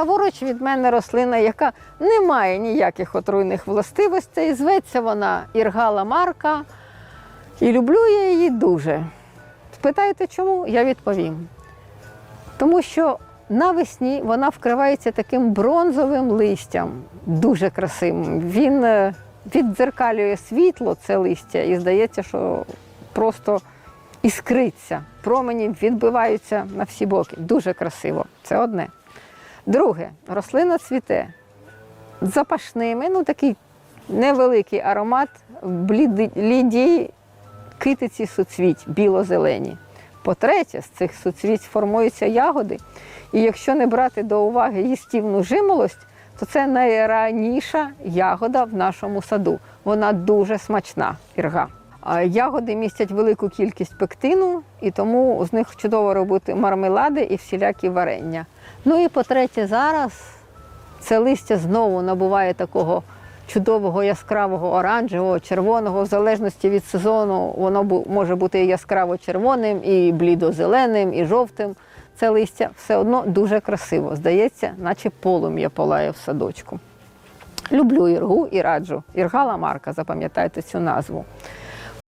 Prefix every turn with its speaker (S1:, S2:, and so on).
S1: Праворуч від мене рослина, яка не має ніяких отруйних властивостей. Зветься вона Іргала Марка. І люблю я її дуже. Спитаєте, чому? Я відповім. Тому що навесні вона вкривається таким бронзовим листям, дуже красивим. Він е, віддзеркалює світло, це листя, і здається, що просто іскриться. Промені відбиваються на всі боки. Дуже красиво. Це одне. Друге, рослина цвіте запашними, ну такий невеликий аромат в блідій китиці суцвіть біло-зелені. По-третє, з цих суцвіть формуються ягоди. І якщо не брати до уваги їстівну жимолость, то це найраніша ягода в нашому саду. Вона дуже смачна ірга. Ягоди містять велику кількість пектину, і тому з них чудово робити мармелади і всілякі варення. Ну і по-третє, зараз це листя знову набуває такого чудового яскравого оранжевого, червоного, в залежності від сезону, воно може бути і яскраво червоним, і блідо-зеленим, і жовтим. Це листя все одно дуже красиво. Здається, наче полум'я палає в садочку. Люблю іргу і раджу. Ірга Ламарка, запам'ятайте цю назву.